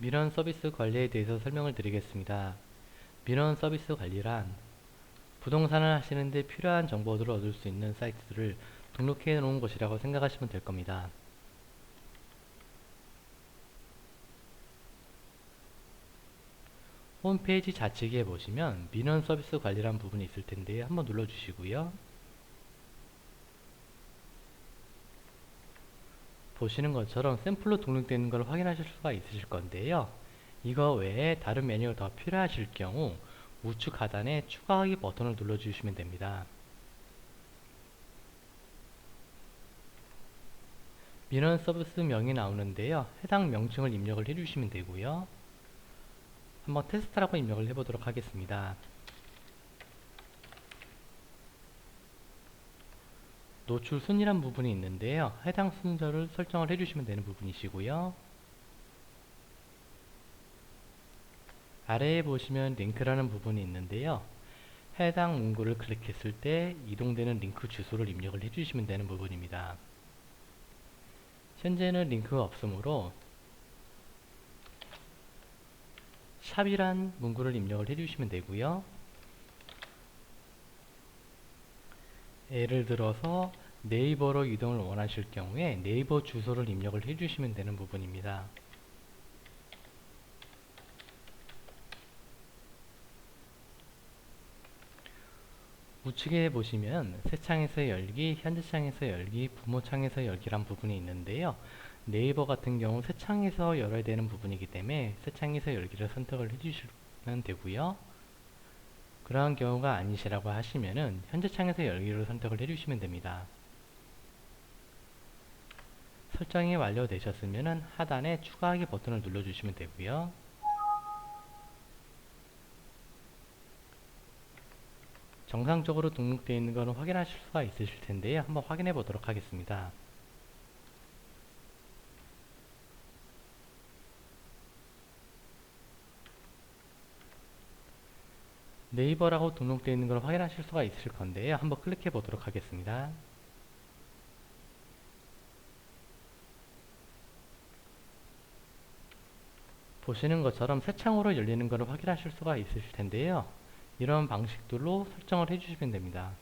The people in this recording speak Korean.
민원 서비스 관리에 대해서 설명을 드리겠습니다. 민원 서비스 관리란 부동산을 하시는데 필요한 정보들을 얻을 수 있는 사이트들을 등록해 놓은 곳이라고 생각하시면 될 겁니다. 홈페이지 좌측에 보시면 민원 서비스 관리란 부분이 있을 텐데 한번 눌러 주시고요. 보시는 것처럼 샘플로 등록되어 있는 걸 확인하실 수가 있으실 건데요. 이거 외에 다른 메뉴가 더 필요하실 경우 우측 하단에 추가하기 버튼을 눌러 주시면 됩니다. 민원 서비스 명이 나오는데요. 해당 명칭을 입력을 해주시면 되고요. 한번 테스트라고 입력을 해보도록 하겠습니다. 노출 순이란 부분이 있는데요. 해당 순서를 설정을 해주시면 되는 부분이시고요. 아래에 보시면 링크라는 부분이 있는데요. 해당 문구를 클릭했을 때 이동되는 링크 주소를 입력을 해주시면 되는 부분입니다. 현재는 링크가 없으므로 샵이란 문구를 입력을 해주시면 되고요. 예를 들어서 네이버로 이동을 원하실 경우에 네이버 주소를 입력을 해주시면 되는 부분입니다. 우측에 보시면 새 창에서 열기, 현재 창에서 열기, 부모 창에서 열기란 부분이 있는데요. 네이버 같은 경우 새 창에서 열어야 되는 부분이기 때문에 새 창에서 열기를 선택을 해주시면 되고요. 그러한 경우가 아니시라고 하시면은 현재 창에서 열기를 선택을 해주시면 됩니다. 설정이 완료되셨으면 하단에 추가하기 버튼을 눌러주시면 되고요. 정상적으로 등록되어 있는 것을 확인하실 수가 있으실 텐데요. 한번 확인해 보도록 하겠습니다. 네이버라고 등록되어 있는 걸 확인하실 수가 있을 건데요. 한번 클릭해 보도록 하겠습니다. 보시는 것처럼 새 창으로 열리는 것을 확인하실 수가 있으실 텐데요. 이런 방식들로 설정을 해주시면 됩니다.